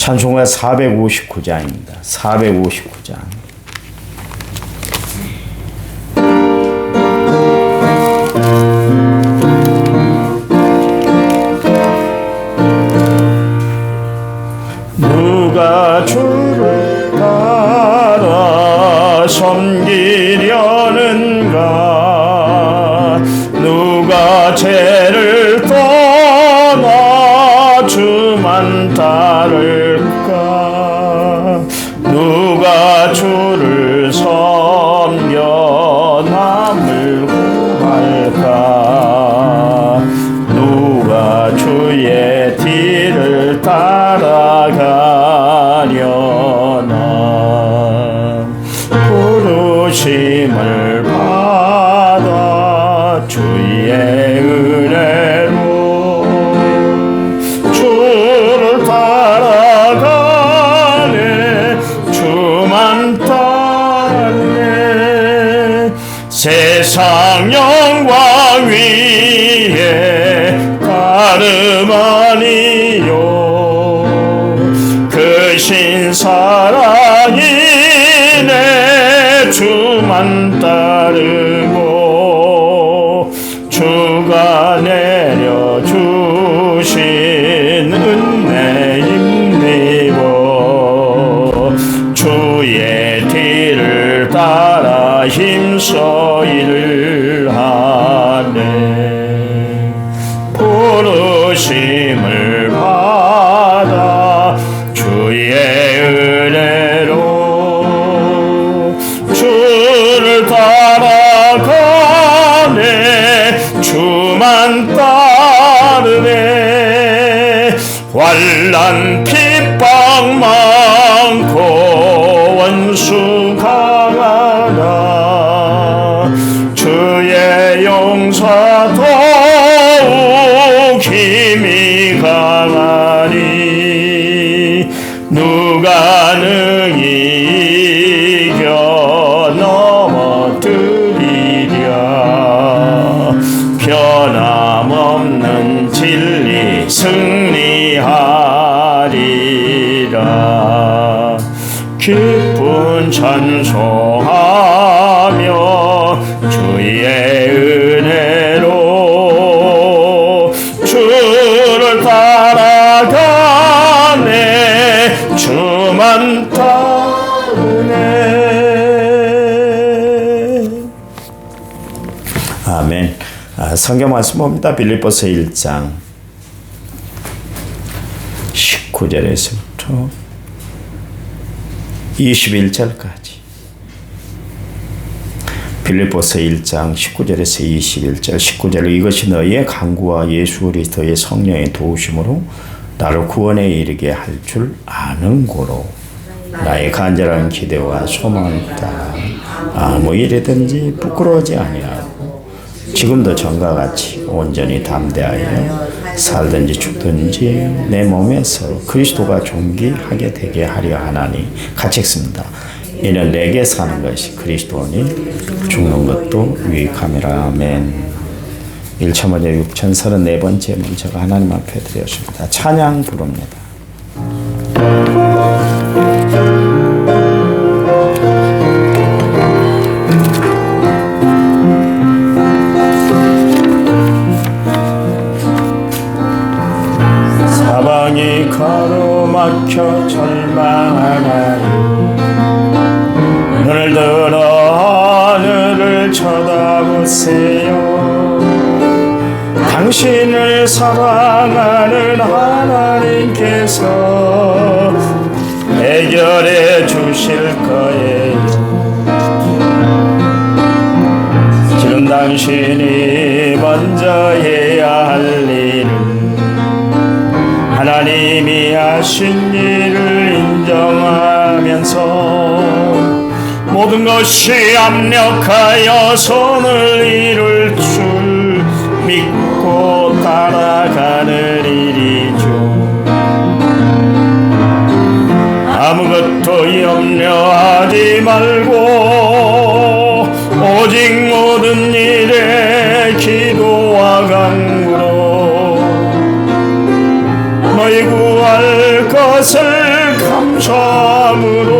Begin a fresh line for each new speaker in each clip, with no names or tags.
찬송가 459장입니다. 459장. 세상 영광 위에 다름 아니요 환란 핍박 많고 원수 강하나 주의 용사 더욱 힘이 강하니 누가 능히 이겨 넘어뜨리랴. 변함없는 진리 승 찬송하며 주의 은혜로 주를 따라가네. 주만 따르네. 아멘. 아, 성경 말씀 봅니다. 빌립보서 1장 19절에서부터 21절까지. 빌립보서 1장 19절에서 21절 19절 이것이 너희의 강구와 예수 그리스도의 성령의 도우심으로 나를 구원에 이르게 할 줄 아는 고로 나의 간절한 기대와 소망을 따라 아무 일이든지 부끄러워하지 아니하고 지금도 전과 같이 온전히 담대하여 살든지 죽든지 내 몸에서 그리스도가 존귀하게 되게 하려 하나니 같이 읽습니다. 이는 내게 사는 것이 그리스도니 죽는 것도 유익함이라 아멘. 1차 먼저 6,034번째 문제가 하나님 앞에 드렸습니다. 찬양 부릅니다. 가로막혀 절망하나요 눈을 들어 하늘을 쳐다보세요. 당신을 사랑하는 하나님께서 해결해 주실 거예요. 지금 당신이 먼저 해야 할 일은 하나님이 하신 일을 인정하면서 모든 것이 압력하여 손을 이룰 줄 믿고 따라가는 일이죠. 아무것도 염려하지 말고 너희 구할 것을 감사함으로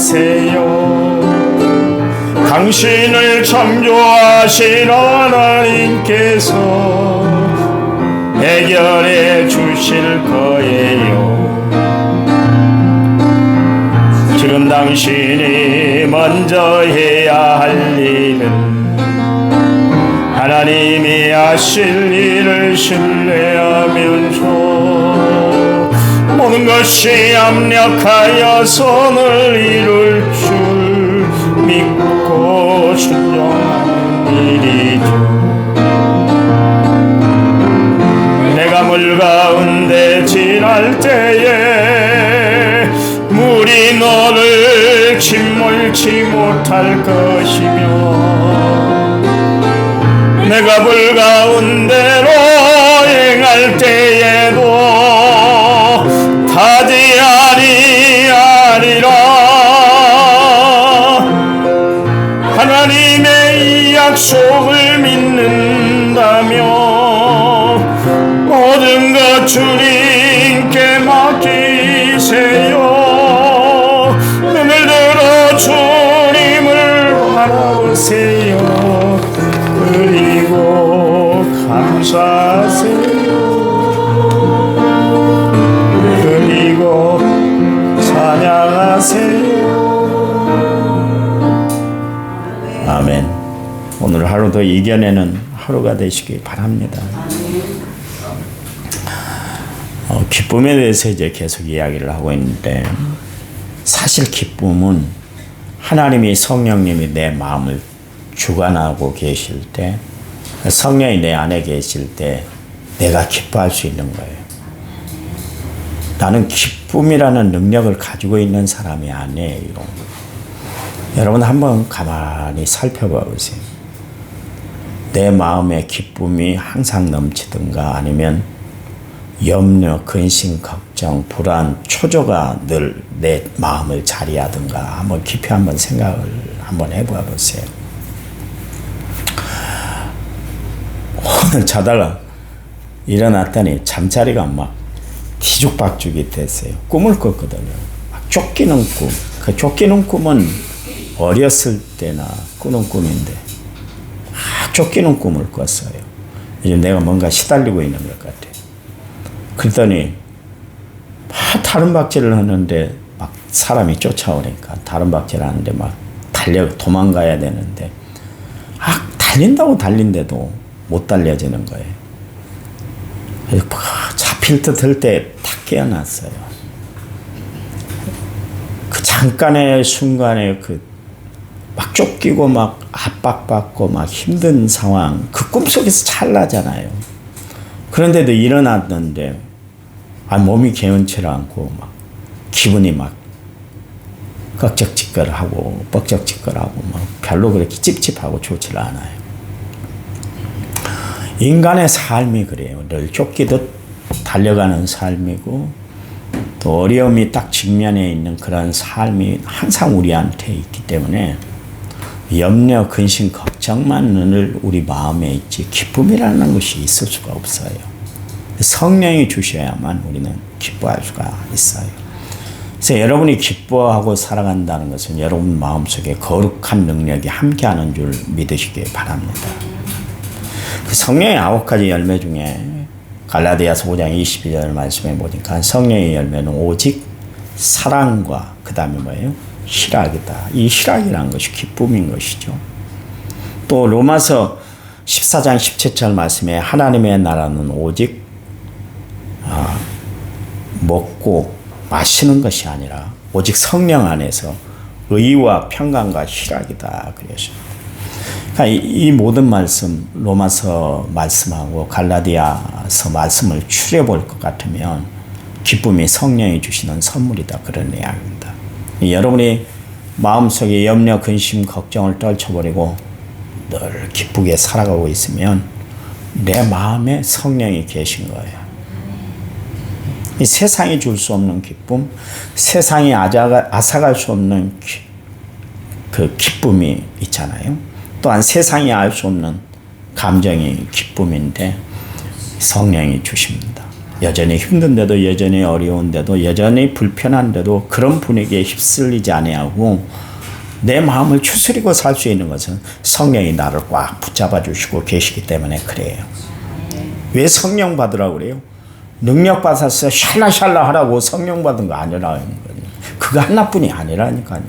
바라보세요. 당신을 창조하신 하나님께서 해결해 주실 거예요. 지금 당신이 먼저 해야 할 일은 하나님이 하실 일을 신뢰하면서 모든 것이 압력하여 손을 이룰 줄 믿고 순종하는 일이죠. 내가 물 가운데 지날 때에 물이 너를 침몰치 못할 것이며 이겨내는 하루가 되시기 바랍니다 어, 기쁨에 대해서 이제 계속 이야기를 하고 있는데 사실 기쁨은 하나님이 성령님이 내 마음을 주관하고 계실 때 성령이 내 안에 계실 때 내가 기뻐할 수 있는 거예요. 나는 기쁨이라는 능력을 가지고 있는 사람이 아니에요. 여러분 한번 가만히 살펴봐 보세요. 내 마음에 기쁨이 항상 넘치든가 아니면 염려, 근심, 걱정, 불안, 초조가 늘 내 마음을 자리하든가 한번 깊이 한번 생각을 한번 해봐 보세요. 오늘 자다가 일어났더니 잠자리가 막 뒤죽박죽이 됐어요. 꿈을 꿨거든요. 막 쫓기는 꿈. 그 쫓기는 꿈은 어렸을 때나 꾸는 꿈인데 막 쫓기는 꿈을 꿨어요. 이제 내가 뭔가 시달리고 있는 것 같아요. 그랬더니 막 다른 박질을 하는데 막 사람이 쫓아오니까 다른 박질을 하는데 막 달려 도망가야 되는데 아 달린다고 달린데도 못 달려지는 거예요. 잡힐 듯 할 때 탁 깨어났어요. 그 잠깐의 순간에 그 막 쫓기고 막 압박받고 막 힘든 상황 그 꿈속에서 찰나잖아요. 그런데도 일어났는데 아 몸이 개운치 않고 막 기분이 막 꺽적지껄하고 뻑적지껄하고 막 별로 그렇게 찝찝하고 좋지 않아요. 인간의 삶이 그래요. 늘 쫓기듯 달려가는 삶이고 또 어려움이 딱 직면에 있는 그런 삶이 항상 우리한테 있기 때문에 염려, 근심, 걱정만 늘 우리 마음에 있지 기쁨이라는 것이 있을 수가 없어요. 성령이 주셔야만 우리는 기뻐할 수가 있어요. 그래서 여러분이 기뻐하고 살아간다는 것은 여러분 마음속에 거룩한 능력이 함께하는 줄 믿으시기 바랍니다. 그 성령의 아홉 가지 열매 중에 갈라디아서 5장 22절 말씀에 보니까 성령의 열매는 오직 사랑과 그 다음에 뭐예요? 희락이다. 이 희락이라는 것이 기쁨인 것이죠. 또 로마서 14장 17절 말씀에 하나님의 나라는 오직 아, 먹고 마시는 것이 아니라 오직 성령 안에서 의와 평강과 희락이다 그랬습니다. 그러니까 이, 이 모든 말씀 로마서 말씀하고 갈라디아서 말씀을 추려 볼것 같으면 기쁨이 성령이 주시는 선물이다 그런 이야기입니다. 여러분이 마음속에 염려, 근심, 걱정을 떨쳐버리고 늘 기쁘게 살아가고 있으면 내 마음에 성령이 계신 거예요. 이 세상이 줄 수 없는 기쁨, 세상이 아자가, 앗아갈 수 없는 기, 그 기쁨이 있잖아요. 또한 세상이 알 수 없는 감정이 기쁨인데 성령이 주십니다. 여전히 힘든데도 여전히 어려운데도 여전히 불편한데도 그런 분위기에 휩쓸리지 아니하고 내 마음을 추스리고 살 수 있는 것은 성령이 나를 꽉 붙잡아 주시고 계시기 때문에 그래요. 왜 성령 받으라고 그래요? 능력 받았어 샬라샬라 하라고 성령 받은 거 아니라는 거예요. 그거 하나뿐이 아니라니까요.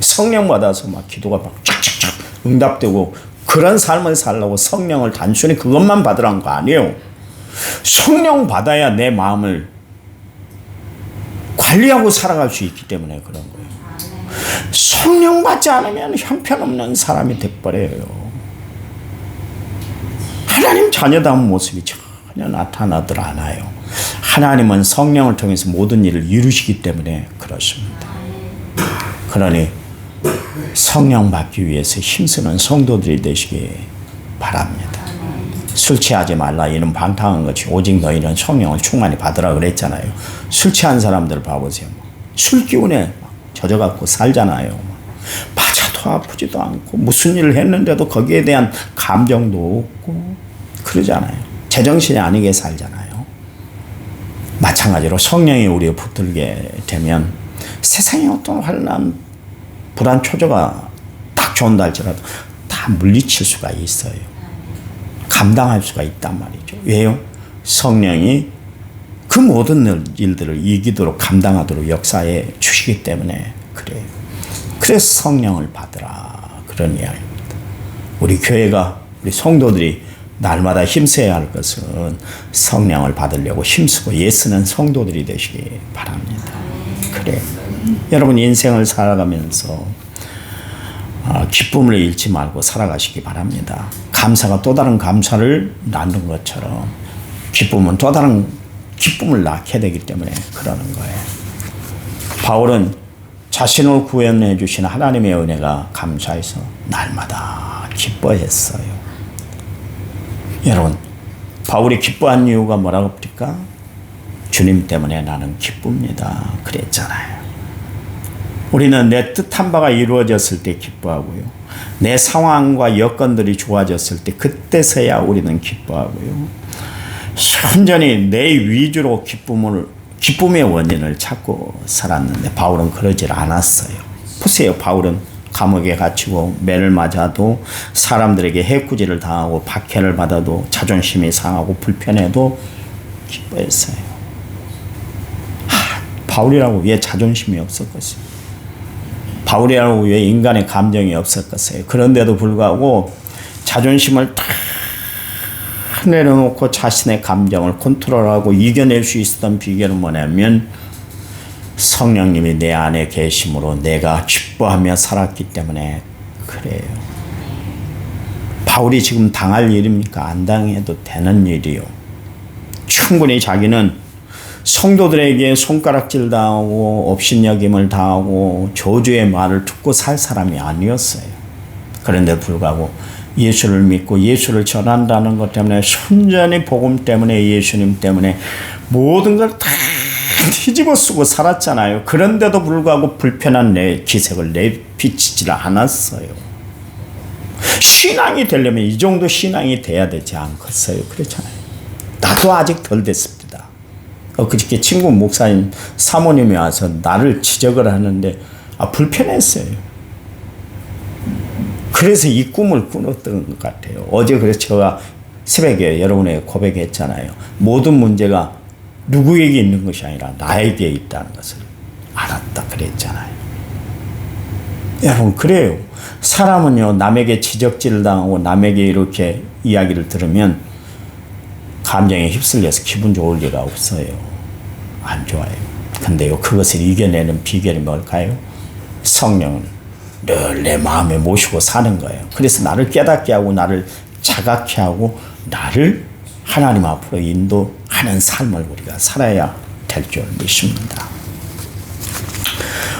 성령 받아서 막 기도가 막 쫙쫙쫙 응답되고 그런 삶을 살라고 성령을 단순히 그것만 받으라는 거 아니에요. 성령 받아야 내 마음을 관리하고 살아갈 수 있기 때문에 그런 거예요. 성령 받지 않으면 형편없는 사람이 돼버려요. 하나님 자녀다운 모습이 전혀 나타나들 않아요. 하나님은 성령을 통해서 모든 일을 이루시기 때문에 그렇습니다. 그러니 성령 받기 위해서 힘쓰는 성도들이 되시기 바랍니다. 술 취하지 말라 이런 방탕한 것이 오직 너희는 성령을 충만히 받으라 그랬잖아요. 술 취한 사람들 봐보세요. 술 기운에 젖어갖고 살잖아요. 맞아도 아프지도 않고 무슨 일을 했는데도 거기에 대한 감정도 없고 그러잖아요. 제정신이 아니게 살잖아요. 마찬가지로 성령이 우리에 붙들게 되면 세상의 어떤 환란, 불안 초조가 딱 좋은다 할지라도 다 물리칠 수가 있어요. 감당할 수가 있단 말이죠. 왜요? 성령이 그 모든 일들을 이기도록 감당하도록 역사에 주시기 때문에 그래요. 그래서 성령을 받으라 그런 이야기입니다. 우리 교회가 우리 성도들이 날마다 힘써야 할 것은 성령을 받으려고 힘쓰고 예쓰는 성도들이 되시기 바랍니다. 그래. 여러분 인생을 살아가면서 아, 기쁨을 잃지 말고 살아가시기 바랍니다. 감사가 또 다른 감사를 낳는 것처럼 기쁨은 또 다른 기쁨을 낳게 되기 때문에 그러는 거예요. 바울은 자신을 구원해 주신 하나님의 은혜가 감사해서 날마다 기뻐했어요. 여러분, 바울이 기뻐한 이유가 뭐라고 합니까? 주님 때문에 나는 기쁩니다. 그랬잖아요. 우리는 내 뜻한 바가 이루어졌을 때 기뻐하고요. 내 상황과 여건들이 좋아졌을 때 그때서야 우리는 기뻐하고요. 순전히 내 위주로 기쁨을 기쁨의 원인을 찾고 살았는데 바울은 그러질 않았어요. 보세요. 바울은 감옥에 갇히고 매를 맞아도 사람들에게 해꾸지를 당하고 박해를 받아도 자존심이 상하고 불편해도 기뻐했어요. 하, 바울이라고 왜 자존심이 없었겠어요? 바울이라고 왜 인간의 감정이 없었겠어요? 그런데도 불구하고 자존심을 다 내려놓고 자신의 감정을 컨트롤하고 이겨낼 수 있었던 비결은 뭐냐면 성령님이 내 안에 계심으로 내가 기뻐하며 살았기 때문에 그래요. 바울이 지금 당할 일입니까? 안 당해도 되는 일이요. 충분히 자기는 성도들에게 손가락질 당하고 업신여김을 당하고 저주의 말을 듣고 살 사람이 아니었어요. 그런데 불구하고 예수를 믿고 예수를 전한다는 것 때문에 순전히 복음 때문에 예수님 때문에 모든 걸 다 뒤집어 쓰고 살았잖아요. 그런데도 불구하고 불편한 내 기색을 내비치질 않았어요. 신앙이 되려면 이 정도 신앙이 돼야 되지 않겠어요. 그렇잖아요. 나도 아직 덜 됐습니다. 그저께 친구 목사님 사모님이 와서 나를 지적을 하는데 아 불편했어요. 그래서 이 꿈을 꾸었던 것 같아요. 어제 그래서 제가 새벽에 여러분에게 고백했잖아요. 모든 문제가 누구에게 있는 것이 아니라 나에게 있다는 것을 알았다 그랬잖아요. 여러분 그래요. 사람은요 남에게 지적질을 당하고 남에게 이렇게 이야기를 들으면 감정에 휩쓸려서 기분 좋을 리가 없어요. 안 좋아요. 근데요 그것을 이겨내는 비결이 뭘까요? 성령은 늘내 마음에 모시고 사는 거예요. 그래서 나를 깨닫게 하고 나를 자각케 하고 나를 하나님 앞으로 인도하는 삶을 우리가 살아야 될 줄 믿습니다.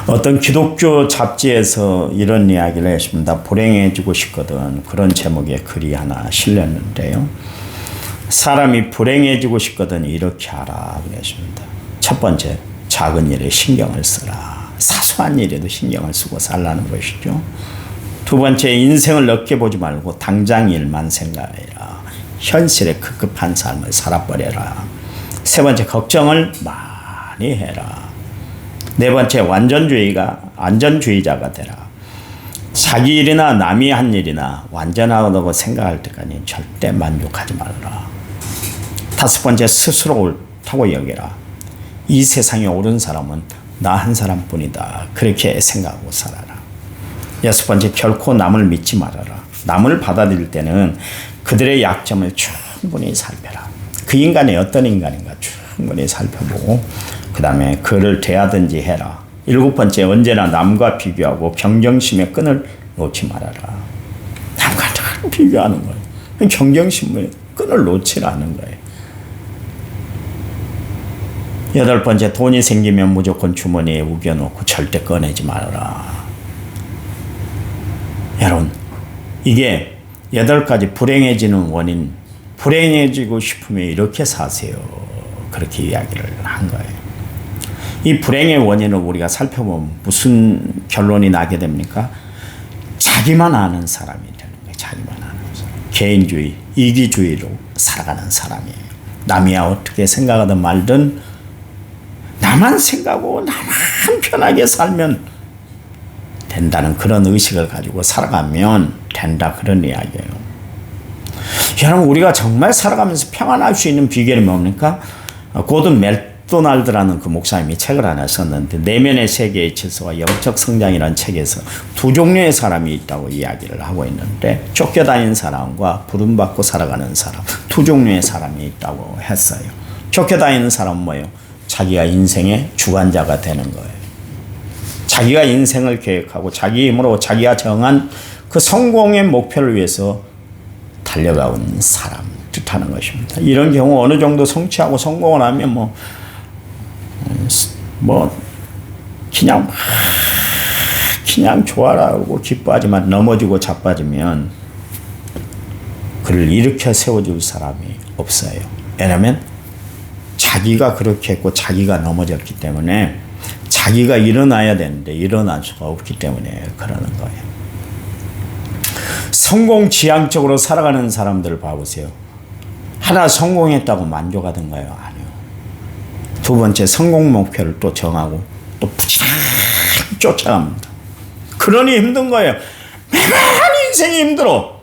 어떤 기독교 잡지에서 이런 이야기를 했습니다. 불행해지고 싶거든. 그런 제목의 글이 하나 실렸는데요. 사람이 불행해지고 싶거든 이렇게 하라 그랬습니다. 첫 번째, 작은 일에 신경을 쓰라. 사소한 일에도 신경을 쓰고 살라는 것이죠. 두 번째, 인생을 넓게 보지 말고 당장 일만 생각해라. 현실에 급급한 삶을 살아버려라. 세 번째, 걱정을 많이 해라. 네 번째, 완전주의가 안전주의자가 되라. 자기 일이나 남이 한 일이나 완전하다고 생각할 때까지 절대 만족하지 말라. 다섯 번째, 스스로 옳다고 여겨라. 이 세상에 옳은 사람은 나 한 사람뿐이다. 그렇게 생각하고 살아라. 여섯 번째, 결코 남을 믿지 말아라. 남을 받아들일 때는 그들의 약점을 충분히 살펴라. 그 인간이 어떤 인간인가 충분히 살펴보고 그 다음에 그를 대하든지 해라. 일곱 번째, 언제나 남과 비교하고 경쟁심의 끈을 놓지 말아라. 남과 늘 비교하는 거예요. 경쟁심의 끈을 놓지라는 거예요. 여덟 번째, 돈이 생기면 무조건 주머니에 우겨놓고 절대 꺼내지 말아라. 여러분, 이게 여덟 가지 불행해지는 원인, 불행해지고 싶으면 이렇게 사세요. 그렇게 이야기를 한 거예요. 이 불행의 원인을 우리가 살펴보면 무슨 결론이 나게 됩니까? 자기만 아는 사람이 되는 거예요. 자기만 아는 사람. 개인주의, 이기주의로 살아가는 사람이에요. 남이야 어떻게 생각하든 말든 나만 생각하고 나만 편하게 살면 된다는 그런 의식을 가지고 살아가면 된다 그런 이야기예요. 여러분 우리가 정말 살아가면서 평안할 수 있는 비결이 뭡니까? 고든 맥도날드라는 그 목사님이 책을 하나 썼는데 내면의 세계의 질서와 영적 성장이라는 책에서 두 종류의 사람이 있다고 이야기를 하고 있는데 쫓겨다니는 사람과 부름받고 살아가는 사람 두 종류의 사람이 있다고 했어요. 쫓겨다니는 사람은 뭐예요? 자기가 인생의 주관자가 되는 거예요. 자기가 인생을 계획하고 자기 힘으로 자기가 정한 그 성공의 목표를 위해서 달려가온 사람 뜻하는 것입니다. 이런 경우 어느 정도 성취하고 성공을 하면 뭐, 뭐, 그냥, 그냥 좋아라고 기뻐하지만 넘어지고 자빠지면 그를 일으켜 세워줄 사람이 없어요. 왜냐면 자기가 그렇게 했고 자기가 넘어졌기 때문에 자기가 일어나야 되는데 일어날 수가 없기 때문에 그러는 거예요. 성공 지향적으로 살아가는 사람들을 봐보세요. 하나 성공했다고 만족하던가요? 아니요. 두 번째 성공 목표를 또 정하고 또 부지런히 쫓아갑니다. 그러니 힘든 거예요. 매번 인생이 힘들어.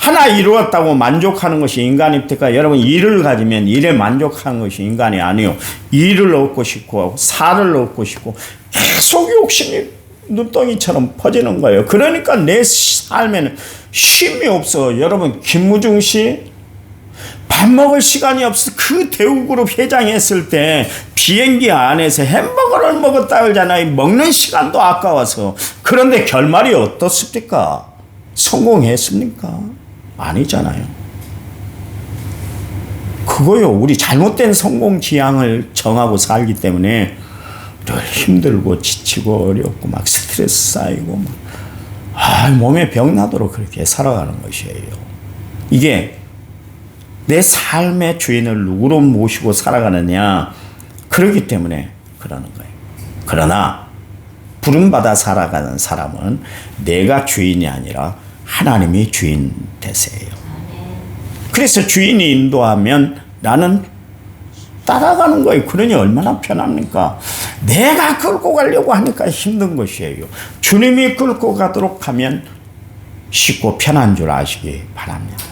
하나 이루었다고 만족하는 것이 인간 입니까? 여러분 일을 가지면 일에 만족하는 것이 인간이 아니요. 일을 얻고 싶고 살을 얻고 싶고 계속 욕심이 눈덩이처럼 퍼지는 거예요. 그러니까 내 삶에는 쉼이 없어. 여러분 김무중 씨 밥 먹을 시간이 없어. 그 대우그룹 회장했을 때 비행기 안에서 햄버거를 먹었다 그러잖아요. 먹는 시간도 아까워서. 그런데 결말이 어떻습니까? 성공했습니까? 아니잖아요. 그거요. 우리 잘못된 성공 지향을 정하고 살기 때문에 늘 힘들고 지치고 어렵고 막 스트레스 쌓이고 막 아, 몸에 병 나도록 그렇게 살아가는 것이에요. 이게 내 삶의 주인을 누구로 모시고 살아가느냐 그렇기 때문에 그러는 거예요. 그러나 부름받아 살아가는 사람은 내가 주인이 아니라 하나님이 주인 되세요. 그래서 주인이 인도하면 나는 따라가는 거예요. 그러니 얼마나 편합니까? 내가 끌고 가려고 하니까 힘든 것이에요. 주님이 끌고 가도록 하면 쉽고 편한 줄 아시기 바랍니다.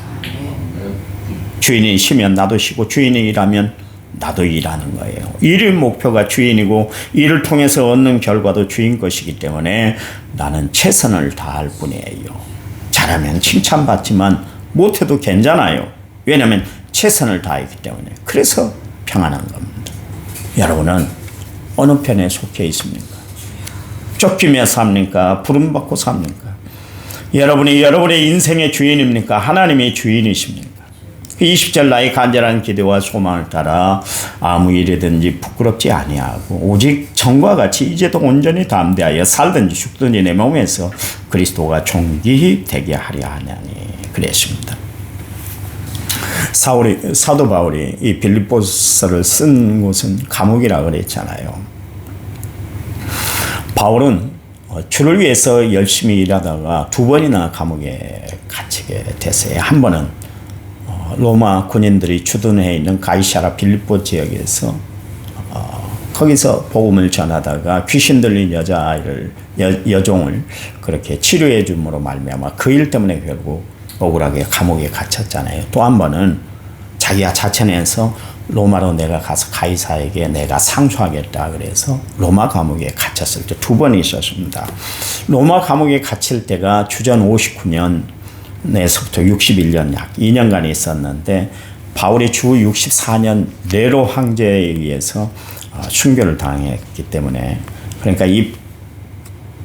주인이 쉬면 나도 쉬고 주인이 일하면 나도 일하는 거예요. 일의 목표가 주인이고 일을 통해서 얻는 결과도 주인 것이기 때문에 나는 최선을 다할 뿐이에요. 잘하면 칭찬받지만 못해도 괜찮아요. 왜냐하면 최선을 다했기 때문에. 그래서 평안한 겁니다. 여러분은 어느 편에 속해 있습니까? 쫓기며 삽니까? 부름받고 삽니까? 여러분이 여러분의 인생의 주인입니까? 하나님의 주인이십니까? 20절 나의 간절한 기대와 소망을 따라 아무 일이든지 부끄럽지 아니하고 오직 정과 같이 이제도 온전히 담대하여 살든지 죽든지 내 몸에서 그리스도가 존귀히 되게 하려 하냐니 그랬습니다. 사울이 사도 바울이 이 빌립보서를 쓴 곳은 감옥이라 그랬잖아요. 바울은 어, 주를 위해서 열심히 일하다가 두 번이나 감옥에 갇히게 됐어요. 한 번은 어, 로마 군인들이 주둔해 있는 가이샤라 빌립보 지역에서 어, 거기서 복음을 전하다가 귀신 들린 여자아이를 여, 여종을 그렇게 치료해 줌으로 말미암아 그 일 때문에 결국 억울하게 감옥에 갇혔잖아요. 또 한 번은 자기가 자천해서 로마로 내가 가서 가이사에게 내가 상소하겠다 그래서 로마 감옥에 갇혔을 때 두 번 있었습니다. 로마 감옥에 갇힐 때가 주전 59년 내서부터 61년 약 2년간 있었는데 바울이 주 64년 네로 황제에 의해서 어, 순교를 당했기 때문에 그러니까 이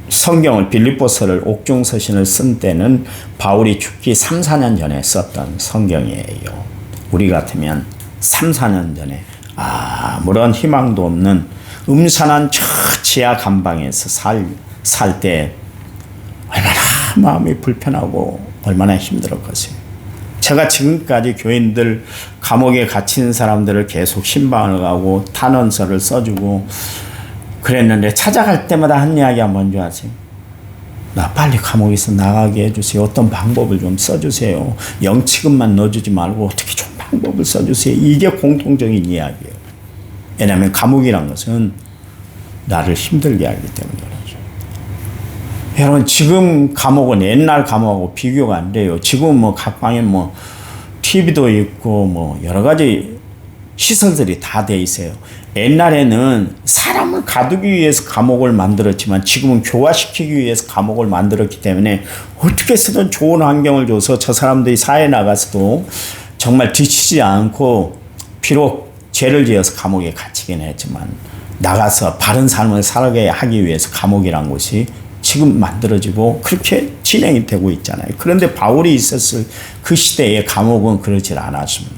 성경을 빌립보서를 옥중 서신을 쓴 때는 바울이 죽기 3, 4년 전에 썼던 성경이에요. 우리 같으면 3, 4년 전에 아무런 희망도 없는 음산한 저 지하 감방에서 살 살 때 얼마나 마음이 불편하고 얼마나 힘들었겠어요. 제가 지금까지 교인들 감옥에 갇힌 사람들을 계속 신방을 가고 탄원서를 써주고 그랬는데 찾아갈 때마다 한 이야기가 뭔지 아세요? 나 빨리 감옥에서 나가게 해주세요. 어떤 방법을 좀 써주세요. 영치금만 넣어주지 말고 어떻게 좀 방법을 써주세요. 이게 공통적인 이야기예요. 왜냐하면 감옥이란 것은 나를 힘들게 하기 때문에. 여러분 지금 감옥은 옛날 감옥하고 비교가 안 돼요. 지금 뭐 각 방에 뭐 TV도 있고 뭐 여러 가지 시설들이 다 돼 있어요. 옛날에는 사람을 가두기 위해서 감옥을 만들었지만 지금은 교화시키기 위해서 감옥을 만들었기 때문에 어떻게 쓰든 좋은 환경을 줘서 저 사람들이 사회에 나가서도 정말 뒤치지 않고 비록 죄를 지어서 감옥에 갇히긴 했지만 나가서 바른 삶을 살게 하기 위해서 감옥이란 곳이 지금 만들어지고 그렇게 진행이 되고 있잖아요. 그런데 바울이 있었을 그 시대의 감옥은 그렇지 않았습니다.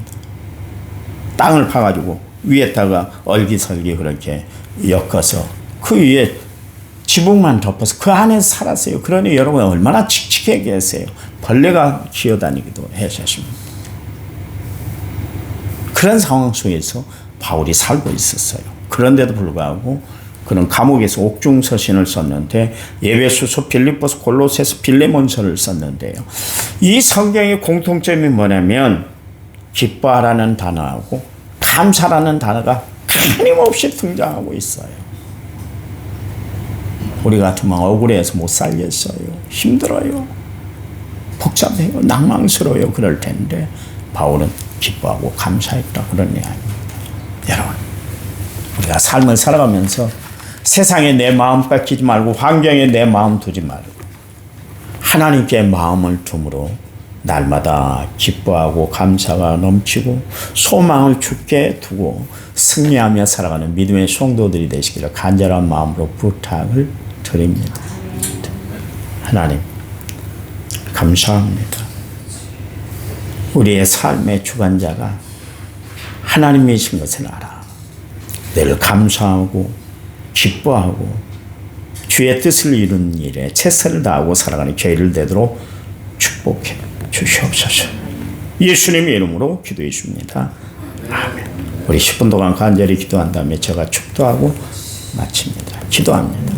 땅을 파가지고 위에다가 얼기설기 그렇게 엮어서 그 위에 지붕만 덮어서 그 안에서 살았어요. 그러니 여러분 얼마나 칙칙해 계세요. 벌레가 기어다니기도 하셨습니다. 그런 상황 속에서 바울이 살고 있었어요. 그런데도 불구하고 그는 감옥에서 옥중서신을 썼는데 예배수서 빌립보서 골로새서 빌레몬서를 썼는데요. 이 성경의 공통점이 뭐냐면 기뻐하라는 단어하고 감사라는 단어가 끊임없이 등장하고 있어요. 우리 같으면 억울해서 못 살겠어요. 힘들어요. 복잡해요. 낭망스러워요. 그럴 텐데 바울은 기뻐하고 감사했다 그런 이야기입니다. 여러분 우리가 삶을 살아가면서 세상에 내 마음 뺏기지 말고 환경에 내 마음 두지 말고 하나님께 마음을 둠으로 날마다 기뻐하고 감사가 넘치고 소망을 죽게 두고 승리하며 살아가는 믿음의 성도들이 되시기를 간절한 마음으로 부탁을 드립니다. 하나님, 감사합니다. 우리의 삶의 주관자가 하나님이신 것을 알아. 늘 감사하고 기뻐하고 주의 뜻을 이루는 일에 최선을 다하고 살아가는 죄를 되도록 축복해 주시옵소서. 예수님의 이름으로 기도해 줍니다. 아멘. 우리 10분 동안 간절히 기도한 다음에 제가 축도하고 마칩니다. 기도합니다.